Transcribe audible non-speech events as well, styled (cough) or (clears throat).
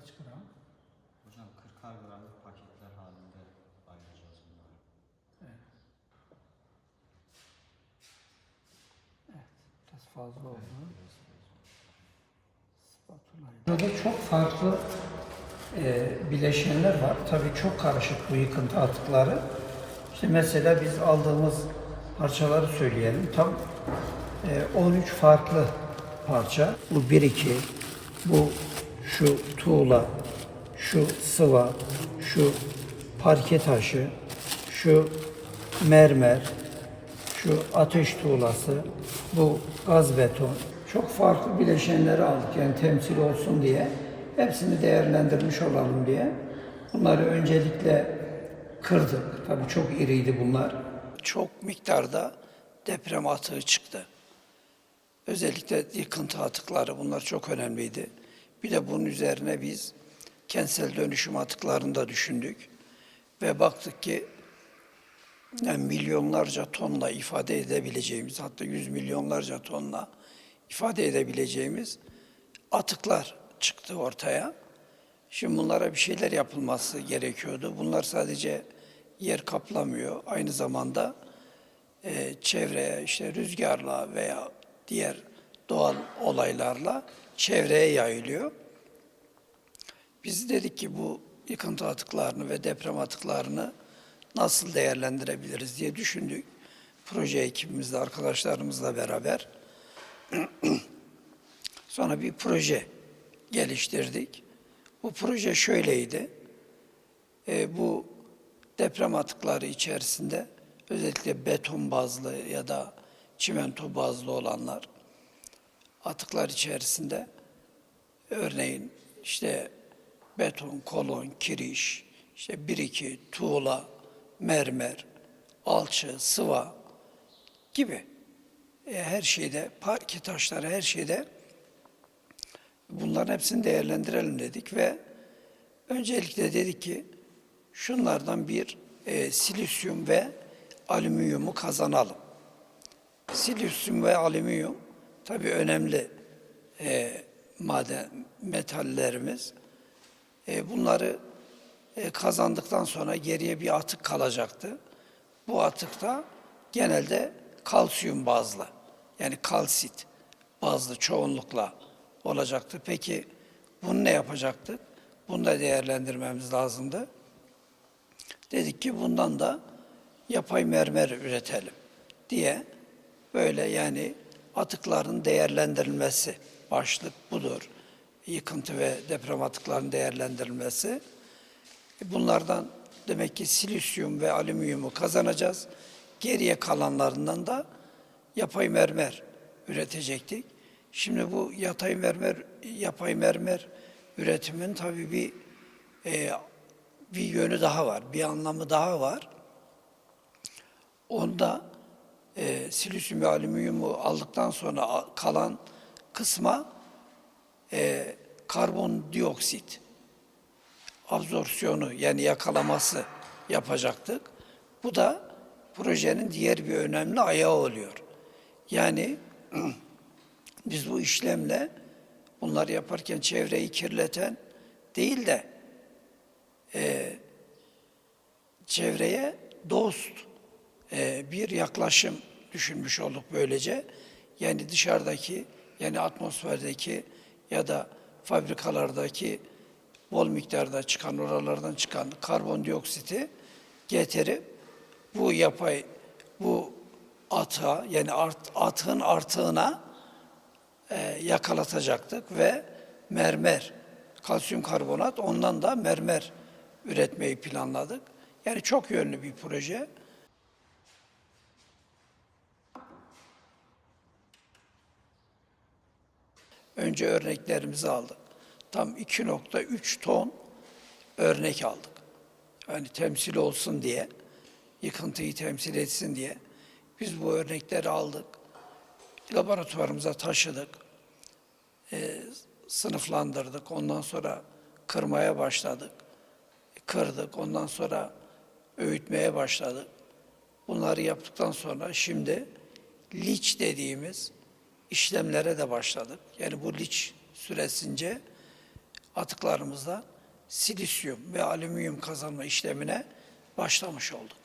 Kaç gram? Hocam 40'ar gramlık paketler halinde ayıracağız bunları. Evet. Evet. Biraz fazla oldu. Burada çok farklı e, bileşenler var. Tabii çok karışık bu yıkıntı atıkları. İşte mesela biz aldığımız parçaları söyleyelim. Tam e, 13 farklı parça. Bu 1-2, bu şu tuğla, şu sıva, şu parke taşı, şu mermer, şu ateş tuğlası, bu gaz beton. Çok farklı bileşenleri aldık yani temsil olsun diye. Hepsini değerlendirmiş olalım diye. Bunları öncelikle kırdık. Tabii çok iriydi bunlar. Çok miktarda deprem atığı çıktı. Özellikle yıkıntı atıkları bunlar çok önemliydi. Bir de bunun üzerine biz kentsel dönüşüm atıklarını da düşündük. Ve baktık ki yani milyonlarca tonla ifade edebileceğimiz, hatta yüz milyonlarca tonla ifade edebileceğimiz atıklar çıktı ortaya. Şimdi bunlara bir şeyler yapılması gerekiyordu. Bunlar sadece yer kaplamıyor. Aynı zamanda e, çevreye işte rüzgarla veya diğer doğal olaylarla çevreye yayılıyor. Biz dedik ki bu yıkıntı atıklarını ve deprem atıklarını nasıl değerlendirebiliriz diye düşündük. Proje ekibimizle, arkadaşlarımızla beraber. (clears throat) Sonra bir proje geliştirdik. Bu proje şöyleydi. E, bu deprem atıkları içerisinde özellikle beton bazlı ya da çimento bazlı olanlar atıklar içerisinde örneğin işte beton, kolon, kiriş, işte bir iki tuğla, mermer, alçı, sıva gibi e, her şeyde, parke taşları her şeyde bunların hepsini değerlendirelim dedik ve öncelikle dedik ki şunlardan bir e, silisyum ve alüminyumu kazanalım. Silisyum ve alüminyum tabii önemli e, maden metallerimiz. E, bunları e, kazandıktan sonra geriye bir atık kalacaktı. Bu atık da genelde kalsiyum bazlı yani kalsit bazlı çoğunlukla olacaktı. Peki bunu ne yapacaktık? Bunu da değerlendirmemiz lazımdı. Dedik ki bundan da yapay mermer üretelim diye böyle yani atıkların değerlendirilmesi başlık budur. Yıkıntı ve deprem atıklarının değerlendirilmesi. E, Bunlardan demek ki silisyum ve alüminyumu kazanacağız. Geriye kalanlarından da yapay mermer üretecektik. Şimdi bu yatay mermer, yapay mermer üretimin tabii bir e, bir yönü daha var, bir anlamı daha var. Onda e, silisyum ve alüminyumu aldıktan sonra kalan kısma e, karbondioksit absorpsiyonu yani yakalaması yapacaktık. Bu da projenin diğer bir önemli ayağı oluyor. Yani (clears throat) biz bu işlemle bunları yaparken çevreyi kirleten değil de e, çevreye dost e, bir yaklaşım düşünmüş olduk böylece. Yani dışarıdaki yani atmosferdeki ya da fabrikalardaki bol miktarda çıkan oralardan çıkan karbondioksiti getirip bu yapay bu atığa yani art, atığın artığına e, yakalatacaktık ve mermer, kalsiyum karbonat ondan da mermer üretmeyi planladık. Yani çok yönlü bir proje. Önce örneklerimizi aldık. Tam 2.3 ton örnek aldık. Yani temsil olsun diye, yıkıntıyı temsil etsin diye biz bu örnekleri aldık. Laboratuvarımıza taşıdık. Ee, sınıflandırdık. Ondan sonra kırmaya başladık. Kırdık. Ondan sonra öğütmeye başladık. Bunları yaptıktan sonra şimdi liç dediğimiz işlemlere de başladık. Yani bu liç süresince atıklarımızda silisyum ve alüminyum kazanma işlemine başlamış olduk.